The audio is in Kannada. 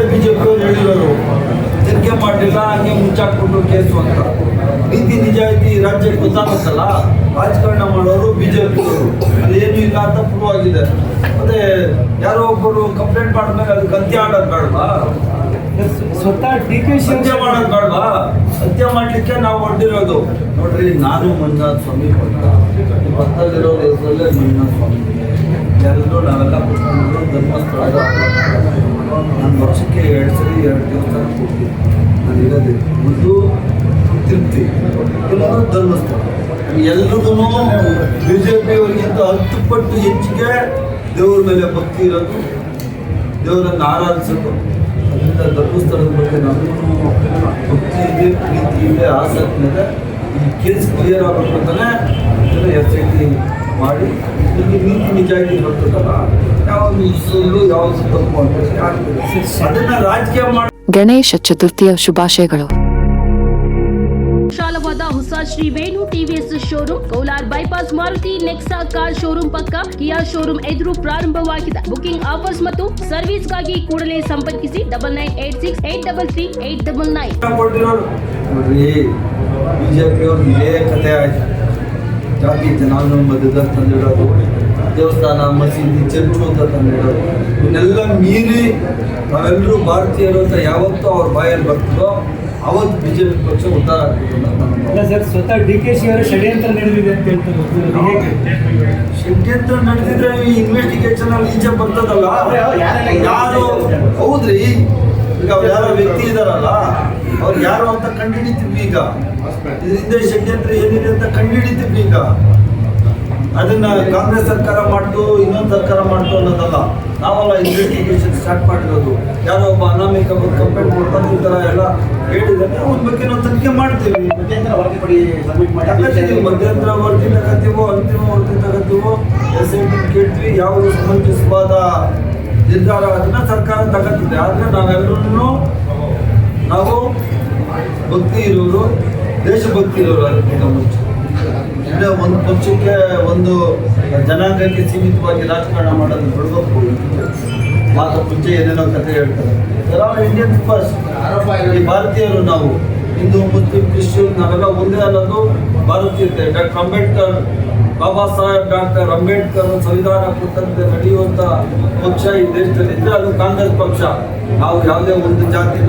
ಇದೇ ಬಿಜೆಪಿ ಅವ್ರು ಹೇಳಿರೋರು ತನಿಖೆ ಮಾಡಲಿಲ್ಲ ಹಂಗೆ ಮುಂಚಾಕ್ಬಿಟ್ಟು ಕೇಸು ಅಂತ. ನೀತಿ ನಿಜಾಯಿತಿ ರಾಜ್ಯಕ್ಕೆ ಗೊತ್ತಾಗುತ್ತಲ್ಲ? ರಾಜಕಾರಣ ಮಾಡೋರು ಬಿಜೆಪಿ ಅದೇನು ಇಲ್ಲ ಅಂತ ಪ್ರೂವ್ ಆಗಿದೆ ಮತ್ತೆ ಯಾರೋ ಒಬ್ಬರು ಕಂಪ್ಲೇಂಟ್ ಮಾಡಿದ್ಮೇಲೆ ಅದಕ್ಕೆ ಅಂತ್ಯ ಆಡೋದು ಬೇಡವಾ? ಸ್ವತಃ ಡಿ ಕೆ ಸಂಜೆ ಮಾಡೋದು ಬೇಡವಾ? ಸತ್ಯ ಮಾಡಲಿಕ್ಕೆ ನಾವು ಹೊರಟಿರೋದು ನೋಡ್ರಿ ನಾನು ಮಂಜುನಾಥ ಸ್ವಾಮಿ ಈ ಭಕ್ತಲ್ಲಿರೋ ಹೆಸರಲ್ಲೇ ಮಂಜುನಾಥ ಸ್ವಾಮಿ ಎಲ್ಲರೂ ನಾವೆಲ್ಲ ಕುತ್ಕೊಂಡು ಧರ್ಮಸ್ಥಳದ ನಾನು ವರ್ಷಕ್ಕೆ ಎರಡು ಸರಿ ಎರಡು ಹೋಗ್ತೀನಿ ನಾನು ಇರೋದಿಲ್ಲ ಒಂದು ತೃಪ್ತಿ. ಎಲ್ಲರೂ ಧರ್ಮಸ್ಥಳ. ಎಲ್ರಿಗೂ ಬಿ ಜೆ ಪಿಯವರಿಗಿಂತ ಹತ್ತು ಪಟ್ಟು ಹೆಚ್ಚಿಗೆ ದೇವ್ರ ಮೇಲೆ ಭಕ್ತಿ ಇರೋದು, ದೇವರನ್ನು ಆರಾಧಿಸೋದು. ಅದರಿಂದ ಧರ್ಮಸ್ಥಳದ ಬಗ್ಗೆ ನಮಗೂ ಭಕ್ತಿ ಇದೆ, ಪ್ರೀತಿ ಇದೆ, ಆಸಕ್ತಿ ಇದೆ. ಈ ಕೇಸ್ ಕ್ಲಿಯರ್ ಆಗಬೇಕು ಅಂತಲೇ ಇದನ್ನು ಟಿ ಮಾಡಿ ಇಲ್ಲಿ ನೀತಿ ನಿಜಾಯಿತಿ ಬರ್ತದಲ್ಲ ಯಾವ ಸುಳ್ಳು ಯಾವ ತಪ್ಪು ಅಂತ ಅದನ್ನ ರಾಜಕೀಯ ಮಾಡಿ ಗಣೇಶ ಚತುರ್ಥಿಯ ಶುಭಾಶಯಗಳು. ವಿಶಾಲವಾದ ಹೊಸ Shri Venu TVS showroom Kolar bypass Maruti Nexa car showroom ಪಕ್ಕ ಕಿಯಾ ಶೋರೂಮ್ ಎದುರು ಪ್ರಾರಂಭವಾಗಿದೆ. ಬುಕಿಂಗ್ ಆಫರ್ಸ್ ಮತ್ತು ಸರ್ವಿಸ್ಗಾಗಿ ಕೂಡಲೇ ಸಂಪರ್ಕಿಸಿ double nine eight six eight double three eight double nine. ಇದೇ ಕಥೆ ಆಯ್ತು. ಜಾತಿ ತಂದಿಡೋದು ದೇವಸ್ಥಾನ ಮಸೀದಿ ಚರ್ಚು ಅಂತ ತಂದಿಡೋದು ಇವನ್ನೆಲ್ಲ ಮೀರಿ ನಾವೆಲ್ಲರೂ ಭಾರತೀಯರು ಅಂತ ಯಾವತ್ತೂ ಅವ್ರ ಬಾಯಲ್ಲಿ ಬರ್ತದೋ ಅವತ್ತು ಬಿ ಜೆ ಪಿ ಪಕ್ಷ ಉದ್ಧಾರ ಆಗ್ತದೆ ಸರ್ ಸ್ವತಃ ಡಿ ಕೆ ಶಿ ಅವರು ಷಡ್ಯಂತ್ರ ನಡೆದಿದೆ ಅಂತ ಹೇಳ್ತಾರೆ. ಷಡ್ಯಂತ್ರ ನಡೆದಿದ್ರೆ ಈ ಇನ್ವೆಸ್ಟಿಗೇಷನ್ ಅಲ್ಲಿ ಈಚೆ ಬರ್ತದಲ್ಲ? ಯಾರು? ಹೌದ್ರಿ. ಈಗ ಅವ್ರು ಯಾರೋ ವ್ಯಕ್ತಿ ಇದಾರಲ್ಲ ಅವ್ರು ಯಾರು ಅಂತ ಕಂಡುಹಿಡಿತೀವಿ ಈಗ. ಇದರಿಂದ ಷಡ್ಯಂತ್ರ ಏನಿದೆ ಅಂತ ಕಂಡುಹಿಡಿತೀವಿ ಈಗ. ಅದನ್ನ ಕಾಂಗ್ರೆಸ್ ಸರ್ಕಾರ ಮಾಡ್ತು ಇನ್ನೊಂದು ಸರ್ಕಾರ ಮಾಡ್ತು ಅನ್ನೋದಲ್ಲ. ನಾವೆಲ್ಲ ಇನ್ವೆಸ್ಟಿಗೇಷನ್ ಸ್ಟಾರ್ಟ್ ಮಾಡಿರೋದು. ಯಾರೋ ಒಬ್ಬ ಅನಾಮಿಕ ಕಂಪ್ಲೇಂಟ್ ಕೊಡ್ತಾರೆ ಈ ಥರ ಎಲ್ಲ ಹೇಳಿದ್ರೆ ಅವ್ರ ಬಗ್ಗೆ ನಾವು ತನಿಖೆ ಮಾಡ್ತೀವಿ. ಮಧ್ಯಂತರ ವರದಿ ಪಡಿ ಸಬ್ಮಿಟ್ ಮಾಡಿ. ಮಧ್ಯಂತರ ವರದಿ ತಗೋತೀವೋ ಅಂತಿಮ ವರದಿ ತಗತ್ತೀವೋ ಎಸ್ ಐ ಟಿ ಕೇಳ್ತೀವಿ. ಯಾವುದು ಸಮಂಜಸವಾದ ನಿರ್ಧಾರ ಅದನ್ನ ಸರ್ಕಾರ ತಗತ್ತಿದೆ ಆದರೆ ನಾವೆಲ್ಲರೂ ನಾವು ಭಕ್ತಿ ಇರೋರು ದೇಶಭಕ್ತಿ ಇರೋರು ಅದಕ್ಕಿಂತ ಮುಂಚೆ ಇಲ್ಲೇ ಒಂದು ಪಕ್ಷಕ್ಕೆ ಒಂದು ಜನಾಂಗಕ್ಕೆ ಸೀಮಿತವಾಗಿ ರಾಜಕಾರಣ ಮಾಡೋದು ಬಿಡಬೇಕು ಮಾತು ಮುಂಚೆ ಏನೇನೋ ಕಥೆ ಹೇಳ್ತಾರೆ. ಇಂಡಿಯನ್ ಫಸ್ಟ್ ಈ ಭಾರತೀಯರು ನಾವು. ಹಿಂದೂ, ಮುಸ್ಲಿಂ, ಕ್ರಿಶ್ಚಿಯನ್, ನಾವೆಲ್ಲ ಒಂದೇ ಅನ್ನೋದು ಭಾರತೀಯತೆ. ಡಾಕ್ಟರ್ ಅಂಬೇಡ್ಕರ್, ಬಾಬಾ ಸಾಹೇಬ್, ಡಾಕ್ಟರ್ ಅಂಬೇಡ್ಕರ್ ಸಂವಿಧಾನ ಕೊಟ್ಟಂತೆ ನಡೆಯುವಂಥ ಪಕ್ಷ ಈ ದೇಶದಲ್ಲಿ ಇದ್ರೆ ಅದು ಕಾಂಗ್ರೆಸ್ ಪಕ್ಷ. ನಾವು ಯಾವುದೇ ಒಂದು ಜಾತಿನ